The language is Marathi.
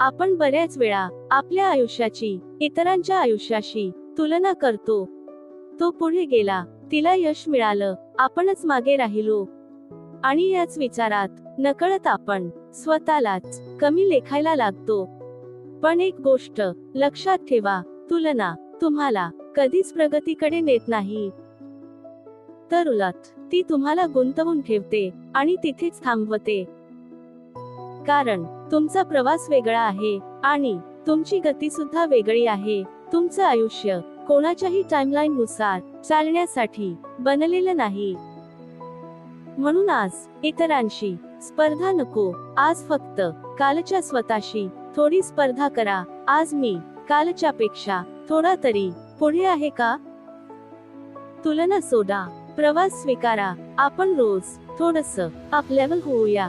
आपण बऱ्याच वेळा आपल्या आयुष्याची इतरांच्या आयुष्याशी तुलना करतो. तो पुढे गेला तिला यश मिळालं आपणच मागे राहिलो. आणि याच विचारात नकळत आपण स्वतःलाच कमी लेखायला लागतो. पण एक गोष्ट लक्षात ठेवा तुलना तुम्हाला कधीच प्रगतीकडे नेत नाही. तर उलट ती तुम्हाला गुंतवून ठेवते आणि तिथेच थांबवते. कारण तुमचा प्रवास वेगळा आहे आणि तुमची गती सुद्धा वेगळी आहे. तुमचं आयुष्य कोणाच्याही टाइमलाईन नुसार चालण्यासाठी बनलेलं नाही. म्हणून आज इतरांशी स्पर्धा नको. आज फक्त कालच्या स्वतःशी थोडी स्पर्धा करा. आज मी कालच्या पेक्षा थोडा तरी पुढे आहे का? तुलना सोडा. प्रवास स्वीकारा. आपण रोज थोडस अप लेवल होऊया.